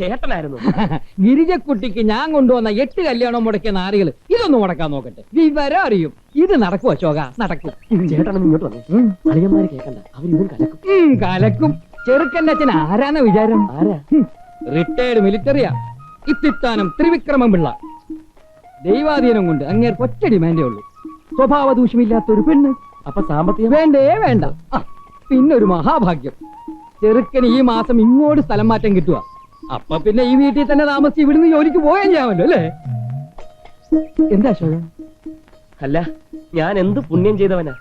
ചേട്ടനായിരുന്നു. ഗിരിജക്കുട്ടിക്ക് ഞാൻ കൊണ്ടുവന്ന എട്ട് കല്യാണം മുടക്കിയ നാറികൾ ഇതൊന്നും മുടക്കാൻ നോക്കട്ടെ. വിവരം അറിയും. ഇത് നടക്കും അശോക? നടക്കും. ഇങ്ങോട്ട് വന്നു. അളിയന്മാര് അവരിതും കലക്കും. ഉം, കലക്കും. ചെറുക്കന്റെ അച്ഛൻ ആരാന്ന വിചാരം? ആരാ? റിട്ടയർഡ് മിലിറ്ററിയാ ഇത്തിത്താനം ത്രിവിക്രമം പിള്ള. ദൈവാധീനം കൊണ്ട് അങ്ങേർക്ക് ഒറ്റ ഡിമാൻഡേ ഉള്ളൂ. സ്വഭാവ ദൂഷ്യമില്ലാത്ത ഒരു പെണ്ണ്. അപ്പൊ സാമ്പത്തികം? വേണ്ടേ വേണ്ട. ആ, പിന്നെ ഒരു മഹാഭാഗ്യം. ചെറുക്കന് ഈ മാസം ഇങ്ങോട്ട് സ്ഥലം മാറ്റം കിട്ടുക അപ്പൊ പിന്നെ ഈ വീട്ടിൽ തന്നെ താമസിച്ച് ഇവിടുന്ന് ജോലിക്ക് പോയാൽ ചെയ്യാമല്ലോ അല്ലേ? എന്താ അശോക? അല്ല ഞാൻ എന്ത് പുണ്യം ചെയ്തവനാ?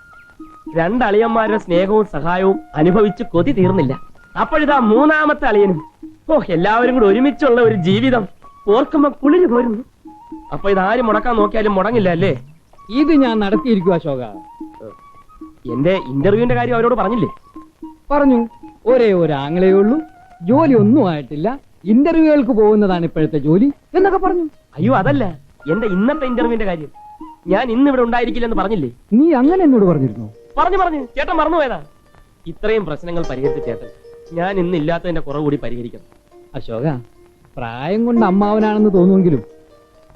രണ്ടളിയന്മാരുടെ സ്നേഹവും സഹായവും അനുഭവിച്ച് കൊതി തീർന്നില്ല. അപ്പോഴിതാ മൂന്നാമത്തെ അളിയനും. ഓ എല്ലാവരും കൂടെ ഒരുമിച്ചുള്ള ഒരു ജീവിതം ഓർക്കുമ്പോ കുളിര് പോരുന്നു അപ്പൊ ഇതാരും മുടക്കാൻ നോക്കിയാലും മുടങ്ങില്ല അല്ലേ? ഇത് ഞാൻ നടത്തിയിരിക്കും അശോക. എന്റെ ഇന്റർവ്യൂവിന്റെ കാര്യം അവരോട് പറഞ്ഞില്ലേ? പറഞ്ഞു. ഒരേ ഒരു ആങ്ങളേ ഉള്ളൂ. ജോലി ഒന്നും ആയിട്ടില്ല. ഇന്റർവ്യൂകൾക്ക് പോകുന്നതാണ് ഇപ്പോഴത്തെ ജോലി എന്നൊക്കെ പറഞ്ഞു. അയ്യോ അതല്ല. എന്റെ ഇന്നത്തെ ഇന്റർവ്യൂവിന്റെ കാര്യം. ഞാൻ ഇന്ന് ഇവിടെ ഉണ്ടായിരിക്കില്ലെന്ന് പറഞ്ഞില്ലേ? നീ അങ്ങനെ എന്നോട് പറഞ്ഞിരുന്നു? പറഞ്ഞു പറഞ്ഞു. ചേട്ടൻ മറന്നുപോയതാ. ഇത്രയും പ്രശ്നങ്ങൾ പരിഹരിച്ച ചേട്ടൻ. ഞാൻ ഇന്ന് ഇല്ലാത്തതിന്റെ കുറവ് കൂടി പരിഹരിക്കണം. അശോക പ്രായം കൊണ്ട് അമ്മാവനാണെന്ന് തോന്നുമെങ്കിലും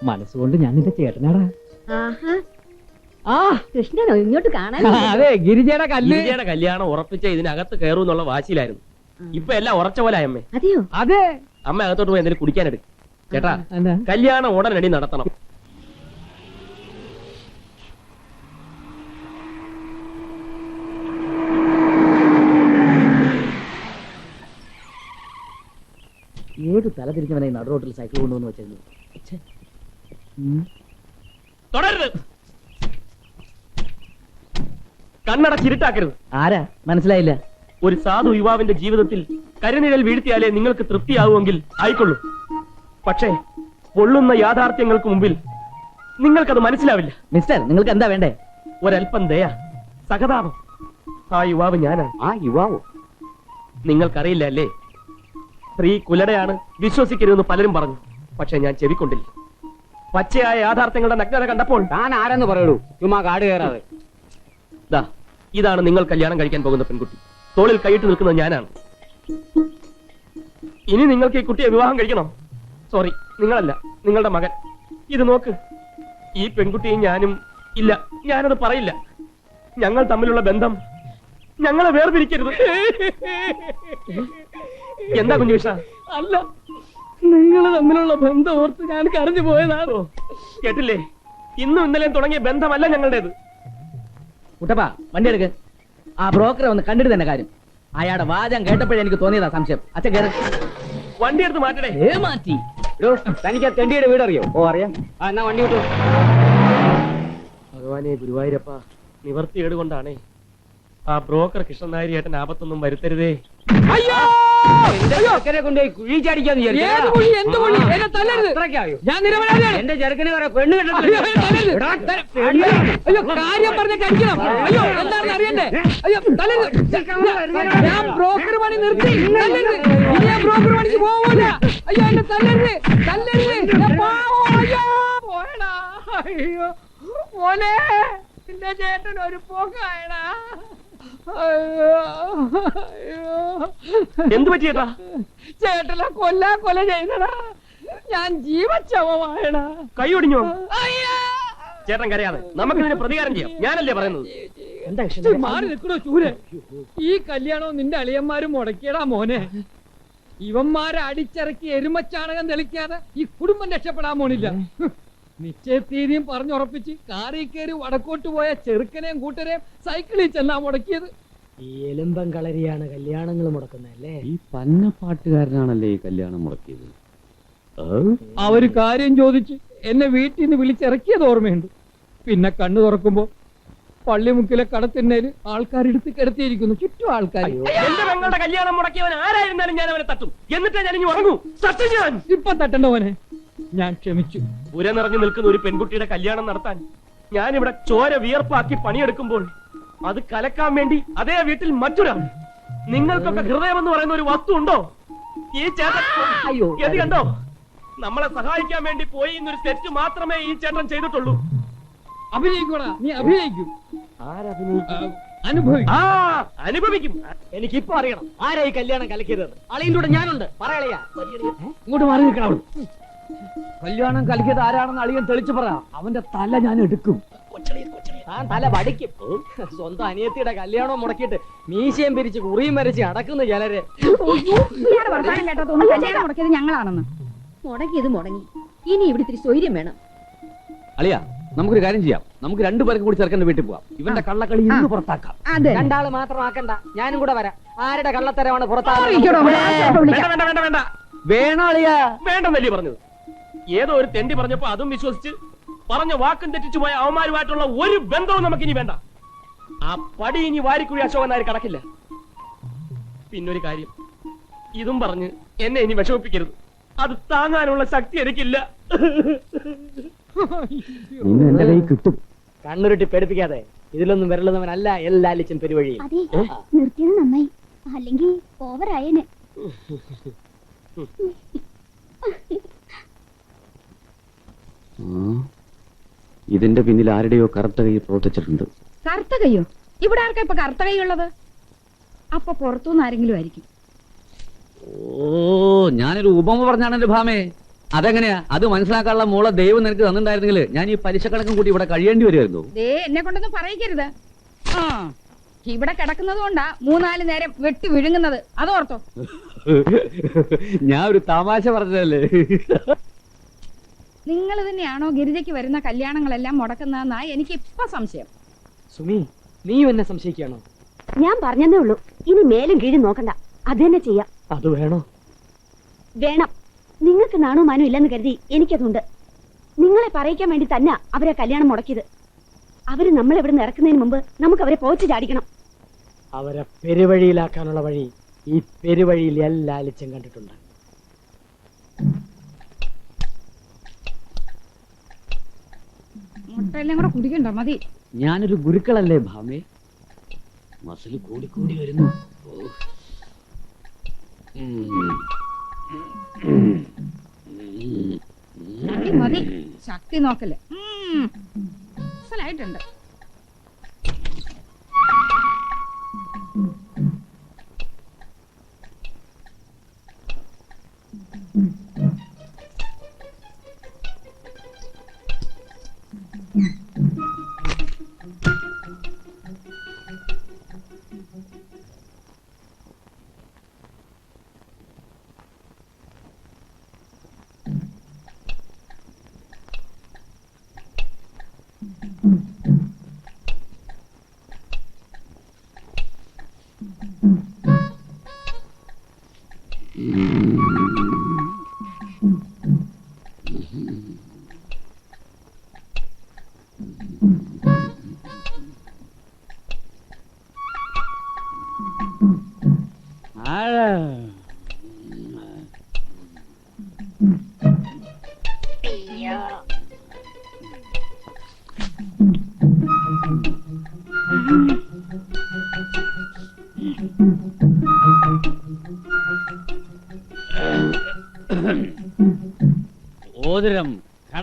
മനസ്സുകൊണ്ട് ഞാൻ നിന്റെ ചേട്ടനാടാ. ആഹാ. ആ. കൃഷ്ണനോ ഇങ്ങോട്ട് കാണാൻ അതെ ഗിരിജയുടെ കല്ല്. ഗിരിജയുടെ കല്യാണം ഉറപ്പിച്ച ഇതിനകത്ത് കയറും എന്നുള്ള വാശിയിലായിരുന്നു. ഇപ്പൊ എല്ലാം ഉറച്ച പോലെ അമ്മേ. അതെയോ? അതെ. അമ്മ അകത്തോട്ട് പോയി എന്തെങ്കിലും കുടിക്കാനെടുക്കും ചേട്ടാ കല്യാണം ഉടനടി നടത്തണം. ഏത് തല തിരിഞ്ഞവനെ നടു റോട്ടിൽ സൈക്കിൾ കൊണ്ടുവന്ന് വെച്ചിരുന്നു തുടരുത് കണ്ണട ചിരിട്ടാക്കരുത് ആരാ? മനസ്സിലായില്ല. ഒരു സാധു യുവാവിന്റെ ജീവിതത്തിൽ കരുനിഴൽ വീഴ്ത്തിയാലേ നിങ്ങൾക്ക് തൃപ്തിയാവുമെങ്കിൽ ആയിക്കൊള്ളൂ. പക്ഷേ പൊള്ളുന്ന യാഥാർത്ഥ്യങ്ങൾക്ക് മുമ്പിൽ നിങ്ങൾക്കത് മനസ്സിലാവില്ല. മിസ്റ്റർ നിങ്ങൾക്ക് എന്താ വേണ്ടേ? ഒരൽപ്പം ദയ സഹതാപം. ആ യുവാവ് ഞാനാണ്. ആ യുവാവ്? നിങ്ങൾക്കറിയില്ല അല്ലേ? സ്ത്രീ കുലടയാണ് വിശ്വസിക്കരുതെന്ന് പലരും പറഞ്ഞു. പക്ഷെ ഞാൻ ചെവിക്കൊണ്ടില്ല. പച്ചയായ യാഥാർത്ഥ്യങ്ങളുടെ നഗ്നത കണ്ടപ്പോൾ ഞാൻ ആരെന്ന് പറയുള്ളൂ ചുമ്മാ കാട് കയറാതെ. ദാ ഇതാണ് നിങ്ങൾ കല്യാണം കഴിക്കാൻ പോകുന്ന പെൺകുട്ടി. തോളിൽ കൈയിട്ട് നിൽക്കുന്നത് ഞാനാണ്. ഇനി നിങ്ങൾക്ക് ഈ കുട്ടിയെ വിവാഹം കഴിക്കണം. സോറി നിങ്ങളല്ല നിങ്ങളുടെ മകൻ. ഇത് നോക്ക് ഈ പെൺകുട്ടിയും ഞാനും ഇല്ല ഞാനത് പറയില്ല. ഞങ്ങൾ തമ്മിലുള്ള ബന്ധം ഞങ്ങളെ വേർതിരിക്കരുത്. എന്താ കുഞ്ഞുവിഷ? അല്ല നിങ്ങൾ തമ്മിലുള്ള ബന്ധം ഓർത്ത് ഞാൻ കരഞ്ഞു പോയതാണോ കേട്ടില്ലേ? ഇന്നും ഇന്നലെയും തുടങ്ങിയ ബന്ധമല്ല ഞങ്ങളുടേത്. കുട്ടപ്പാ വണ്ടി എടുക്ക്. ആ ബ്രോക്കറെ ഒന്ന് കണ്ടിട്ട് തന്നെ കാര്യം. അയാളുടെ വാചം കേട്ടപ്പോഴേ എനിക്ക് തോന്നിയതാ സംശയം. അച്ഛൻ കേറ്. വണ്ടി എടുത്ത് മാറ്റണേ ഏ മാറ്റി. തനിക്ക് ആ തെണ്ടിയുടെ വീട് അറിയോ ഓ അറിയാം. ആ എന്നാ വണ്ടി വിട്ടു. ഭഗവാനെ ഗുരുവായൂരപ്പ നിവർത്തി കൊണ്ടാണേ ആ ബ്രോക്കർ കൃഷ്ണൻ ഏട്ടൻ ആപത്തൊന്നും വരുത്തരുതേ. അയ്യോ! കൊണ്ടുപോയി കുഴി ചാടിക്കാന്ന് ഏത് കുഴി? എന്ത് കുഴി? എന്നെ തല്ലരുത്. ഞാൻ നിരപരാധിയാണ്. എന്റെ ചെറുക്കനെ കുറെ പെണ്ണ് അയ്യോ, തല്ലരുത്. അയ്യോ, കാര്യം പറഞ്ഞ കഴിക്കണം. അയ്യോ എന്താണെന്ന് അറിയണ്ടേ അയ്യോ തല്ലരുത്. ഞാൻ- ബ്രോക്കർ പണി നിർത്തി. തല്ലരുത്. ഇനി ഞാൻ ബ്രോക്കർ പണിക്ക് പോവില്ല അയ്യോ എന്നെ തല്ലരുത്. തല്ലരുത്. ഞാൻ പാവം. അയ്യോ പോയടാ. അയ്യോ മോനെ എന്റെ ചേട്ടൻ ഒരു പോക്കായടാ എന്ത് പറ്റിയതാ ചേട്ടാ ചേട്ടനെ കൊല്ലാ കൊല ചെയ്തടാ. ഞാൻ ജീവച്ചവമായടാ. കൈ ഒടിഞ്ഞോ? അയ്യോ. ചേട്ടൻ കരയാതെ. നമുക്ക് ഇതിന് പ്രതികാരം ചെയ്യാം. ഞാനല്ലേ പറയുന്നത്? മാറി നിൽക്കണോ ചൂര്. ഈ കല്യാണവും നിന്റെ അളിയന്മാരും മുടക്കിയടാ മോനെ. ഇവന്മാരെ അടിച്ചിറക്കി എരുമച്ചാണകം തെളിക്കാതെ ഈ കുടുംബം രക്ഷപ്പെടാൻ പോണില്ല. നിശ്ചയത്തീതിയും പറഞ്ഞുറപ്പിച്ച് കാറി കയറി വടക്കോട്ട് പോയ ചെറുക്കനെയും കൂട്ടരെയും സൈക്കിളിൽ ചെന്നാ മുടക്കിയത്. ഈ എലുമ്പം കളരിയാണ് കല്യാണങ്ങൾ മുടക്കുന്നല്ലേ ഈ പന്നപ്പാട്ടുകാരനാണല്ലേ ഈ കല്യാണം മുടക്കിയത്? അവർ കാര്യം ചോദിച്ച് എന്നെ വീട്ടിൽ നിന്ന് വിളിച്ചിറക്കിയത് ഓർമ്മയുണ്ട്. പിന്നെ കണ്ണു തുറക്കുമ്പോ പള്ളിമുക്കിലെ കടത്തിന്നേൽ ആൾക്കാരെടുത്ത് കിടത്തിയിരിക്കുന്നു. ചുറ്റും ആൾക്കാർ എന്റെ പെങ്ങളുടെ കല്യാണം മുടക്കിയവൻ ആരായിരുന്നാലും ഞാൻ അവനെ തട്ടും. എന്നിട്ടേ ഞാൻ ഇനി ഉറങ്ങൂ. തട്ടും ഞാൻ. ഇപ്പൊ തട്ടണ്ടവനെ ഞാൻ ക്ഷമിച്ചു. പുര നിറഞ്ഞു നിൽക്കുന്ന ഒരു പെൺകുട്ടിയുടെ കല്യാണം നടത്താൻ ഞാൻ ഇവിടെ ചോര വിയർപ്പാക്കി പണിയെടുക്കുമ്പോൾ അത് കലക്കാൻ വേണ്ടി അതേ വീട്ടിൽ മറ്റൊരാൾ നിങ്ങൾക്കൊക്കെ ഹൃദയം എന്ന് പറയുന്ന ഒരു വസ്തു ഉണ്ടോ? ഈ ചേട്ടൻ അയ്യോ. കണ്ടോ? നമ്മളെ സഹായിക്കാൻ വേണ്ടി പോയി എന്നൊരു തെറ്റ് മാത്രമേ ഈ ചേട്ടൻ ചെയ്തിട്ടുള്ളൂ. അഭിനയിക്കൂടാ. നീ അഭിനയിക്കും. അനുഭവിക്കും. ആ അനുഭവിക്കും. എനിക്കിപ്പോ അറിയണം. ആരായി കല്യാണം കലക്കിയത്? അളിയന്റെ കൂടെ ഞാനുണ്ട്. പറയളയാ. ഇങ്ങോട്ട് മാറി നിൽക്കണം. കല്യാണം കലക്കിയത് ആരാണെന്ന് അളിയൻ തെളിച്ചു പറ. അവന്റെ തല ഞാൻ എടുക്കും. താൻ തല വടിക്കും. സ്വന്തം അനിയത്തിയുടെ കല്യാണം മുടക്കിയിട്ട് മീശയും പിരിച്ച് കുറിയും വരച്ച് അടക്കുന്നു ചിലര്. വർത്താനം കേട്ടാ തോന്നുന്നു. കല്യാണം മുടക്കിയത് ഞങ്ങളാണെന്ന്. മുടങ്ങിയത് മുടങ്ങി. ഇനി ഇവിടെ ഇത്തിരി സ്വൈര്യം വേണം. അളിയ നമുക്കൊരു കാര്യം ചെയ്യാം. നമുക്ക് രണ്ടു പേർക്ക് കൂടി ചെറുക്കന്റെ വീട്ടിൽ പോവാം. ഇവന്റെ കള്ളക്കളി ഇന്ന് പുറത്താക്കാം. രണ്ടാൾ മാത്രമാക്കണ്ട ഞാനും കൂടെ വരാം. ആരുടെ കള്ളത്തരമാണ് ഇരിക്കടോ, വേണ്ട വിളിക്കാം. വേണ്ട വേണ്ട വേണ്ട വേണോ അളിയാ? വേണ്ടെന്നല്ലേ പറഞ്ഞത്. ഏതോ ഒരു തെണ്ടി പറഞ്ഞപ്പോ അതും വിശ്വസിച്ച് പറഞ്ഞ വാക്കും തെറ്റിച്ചു പോയ അവന്മാരുമായിട്ടുള്ള ഒരു ബന്ധവും നമുക്കിനി വേണ്ട. ആ പടി ഇനി വാരിക്കുഴി അശോകൻ നായർ കടക്കില്ല. പിന്നൊരു കാര്യം. ഇതും പറഞ്ഞ് എന്നെ ഇനി വിഷമിപ്പിക്കരുത്. അത് താങ്ങാനുള്ള ശക്തി എനിക്കില്ല. കിട്ടും. കണ്ണുരുട്ടി പേടിപ്പിക്കാതെ ഇതിലൊന്നും വരളുന്നവനല്ല എല്ലാലിച്ചും പെരുവഴി അതെ നിർത്തിയത് നന്നായി. അല്ലെങ്കിൽ ഓവറായേനെ. ആ, ഇതിന്റെ പിന്നിൽ ആരുടെയോ കറുത്ത കൈ പ്രവർത്തിച്ചിട്ടുണ്ട്. കറുത്ത കൈയോ? ഇവിടെ ആർക്കാ ഇപ്പൊ കറുത്ത കൈ ഉള്ളത് അപ്പൊ പുറത്തുനിന്ന് ആരെങ്കിലും ആയിരിക്കും. ഓ ഞാനൊരു ഉപമ പറഞ്ഞാണ് എന്റെ ഭാമേ. അതെങ്ങനെയാ? അത് മനസ്സിലാക്കാനുള്ള മോളെ ദൈവം നിനക്ക് തന്നിട്ടുണ്ടായിരുന്നെങ്കിൽ ഞാൻ ഈ പലിശ കണക്കും കൂടി ഇവിടെ കഴിയേണ്ടി വരുമായിരുന്നു. ദേ എന്നെ കൊണ്ടൊന്നും പറയിക്കരുത്. ആ ഇവിടെ കിടക്കുന്നത് കൊണ്ടാ മൂന്നാൽ നേരം വെട്ടി വിഴുങ്ങുന്നത്. അതോർത്തോ? ഞാൻ ഒരു തമാശ പറഞ്ഞതല്ലേ? നിങ്ങൾ തന്നെയാണോ ഗിരിജയ്ക്ക് വരുന്ന കല്യാണങ്ങളെല്ലാം മുടക്കുന്നതെന്നാ എനിക്ക് ഇപ്പൊ സംശയം. സുമി നീയും എന്നെ സംശയിക്കുകയാണോ? ഞാൻ പറഞ്ഞതേ ഉള്ളൂ. ഇനി മേലും കീഴും നോക്കണ്ട. അത് തന്നെ ചെയ്യാം. അത് വേണോ? വേണം. നിങ്ങൾക്ക് നാണോ മാനോ ഇല്ലെന്ന് കരുതി എനിക്കതുണ്ട്. നിങ്ങളെ പറയിക്കാൻ വേണ്ടി തന്നെ അവരെ കല്യാണം മുടക്കിയത്. അവർ നമ്മളെ ഇവിടെ നിന്ന് ഇറക്കുന്നതിന് മുമ്പ് നമുക്ക് അവരെ പോച്ചു ചാടിക്കണം. അവരെ പെരുവഴിയിലാക്കാനുള്ള വഴി ഈ പെരുവഴിയിൽ എല്ലാ എല്ലാലിച്ചും കണ്ടിട്ടുണ്ട്. മുട്ടയെല്ലാം കൂടെ കുടിക്കണ്ട? മതി. ഞാനൊരു ഗുരുക്കളല്ലേ ഭാമേ? മസിൽ കൂടി കൂടി വരുന്നു. മതി മതി. ശക്തി നോക്കൽ ഉം.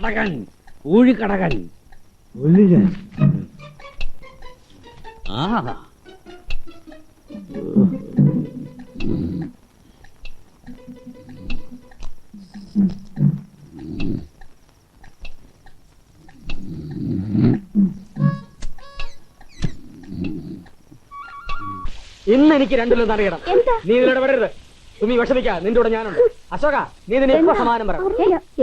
കടകൻ ഊഴിക്കടകൻ. ആ. ഇന്ന് എനിക്ക് രണ്ടിലും അറിയണം നീ ഇതിലൂടെ വിടരുത്. സുമി വിഷമിക്കാ. നിന്റെ കൂടെ ഞാനുണ്ട്. അശോക നീ ഇതിന് ഇപ്പൊ സമാനം പറ.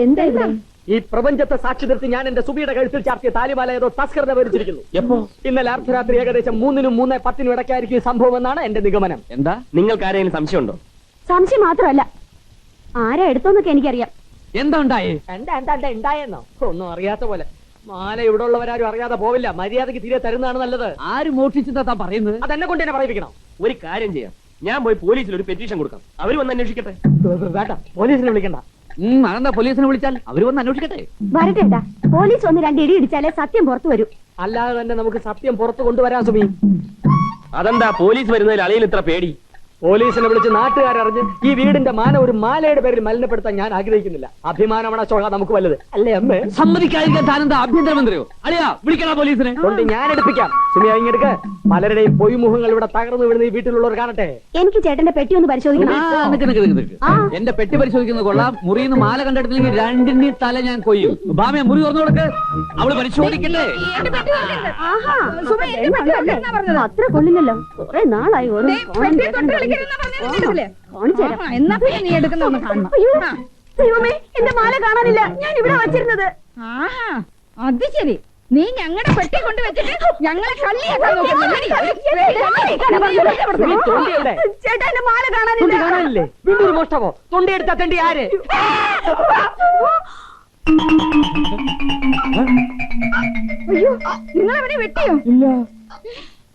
എന്താ ഇവിടെ? ഈ പ്രപഞ്ചത്തെ സാക്ഷി നിർത്തി ഞാൻ എന്റെ സുബിയുടെ കഴുത്തിൽ ചാർത്തിയ താലിബാല ഏതോ തസ്കൃത വരിച്ചിരിക്കുന്നു. എപ്പോ? ഇന്നലെ അർദ്ധരാത്രി ഏകദേശം മൂന്നിനും മൂന്ന് പത്തിനും ഇടയ്ക്കായിരിക്കും സംഭവം എന്നാണ് എന്റെ നിഗമനം. എന്താ? നിങ്ങൾക്ക് ആരെങ്കിലും സംശയമുണ്ടോ? സംശയം മാത്രമല്ല. ആരാ എടുത്തോന്നൊക്കെ എനിക്കറിയാം. എന്താ ഉണ്ടായേ? എന്താ എന്താ എന്താ ഉണ്ടായെന്നോ? ഒന്നും അറിയാത്ത പോലെ. മാല ഇവിടെ ഉള്ളവരാരും അറിയാതെ പോവില്ല. മര്യാദയ്ക്ക് തീരെ തരുന്നതാണ് നല്ലത്. ആര് മോഷ്ടിച്ചെന്താ താൻ പറയുന്നത്? അതെന്നെ കൊണ്ട് തന്നെ പറയിപ്പിക്കണം. ഒരു കാര്യം ചെയ്യാം. ഞാൻ പോയി പോലീസിൽ ഒരു പെറ്റീഷൻ കൊടുക്കാം. അവർ വന്ന് അന്വേഷിക്കട്ടെ. വേണ്ട പോലീസിനെ വിളിക്കണ്ട. അതെന്താ പോലീസിനെ വിളിച്ചാൽ? അവർ വന്ന് അന്വേഷിക്കട്ടെ. വരട്ടെ പോലീസ് ഒന്ന് രണ്ട് ഇടി ഇടിച്ചാലേ സത്യം പുറത്തു വരൂ. അല്ലാതെ തന്നെ നമുക്ക് സത്യം പുറത്തു കൊണ്ടുവരാൻ സുമി. അതെന്താ പോലീസ് വരുന്നതിൽ അളിയിൽ ഇത്ര പേടി? പോലീസിനെ വിളിച്ച് നാട്ടുകാരറിഞ്ഞ് ഈ വീടിന്റെ മാന ഒരു മാലയുടെ പേരിൽ മലിനപ്പെടുത്താൻ ഞാൻ ആഗ്രഹിക്കുന്നില്ല. അഭിമാനമാണ് ചോള നമുക്ക് വലുത്. അല്ലേ അമ്മ? സമ്മതിക്കാതിരിക്കാൻ താനെന്താ ആഭ്യന്തരമന്ത്രിയോ? അളിയാ വിളിക്കണ പോലീസിനെ. കൊണ്ട് ഞാൻ എടുപ്പിക്കാം. സുമിയ ഇങ്ങെടുക്ക് പലരുടെയും പൊയ്മുഖങ്ങൾ ഇവിടെ തകർന്നു വീഴുന്ന ഈ വീട്ടിലുള്ളവർ കാണട്ടെ. എനിക്ക് ചേട്ടന്റെ പെട്ടി ഒന്ന് പരിശോധിക്കണം. എന്റെ പെട്ടി പരിശോധിക്കുന്നത് കൊള്ളാം. മുറിയിൽ നിന്ന് മാല കണ്ടെടുത്തില്ലെങ്കിൽ രണ്ടിന്റെ തല ഞാൻ കൊയ്യും. ബാമയെ മുറി തുറന്നു കൊടുക്ക്. അവൾ പരിശോധിക്കട്ടെ എന്റെ പെട്ടി തുറക്കരുത്. ആഹാ. സുമ, എന്റെ പെട്ടി തുറക്കരുതെന്നാ പറഞ്ഞത്. അത്ര കൊള്ളില്ലല്ലോ. കുറെ നാളായി ഓരോ എന്നാ പിന്നെ നീ എടുക്കുന്ന ഒന്ന് കാണണം. ദൈവമേ എന്റെ മാല കാണാനില്ല ഞാൻ ഇവിടെ വച്ചിരുന്നത് ആഹാ അത് ശരി നീ ഞങ്ങളുടെ പെട്ടി കൊണ്ട് വെച്ചിട്ട് ഞങ്ങളെ തൊണ്ടി? ചേട്ടാ എന്റെ മാല കാണാനില്ല വീണ്ടും മോഷ്ടമോ തൊണ്ടി എടുത്ത ആര് അയ്യോ നിങ്ങൾ വെട്ടിയോ ഇല്ല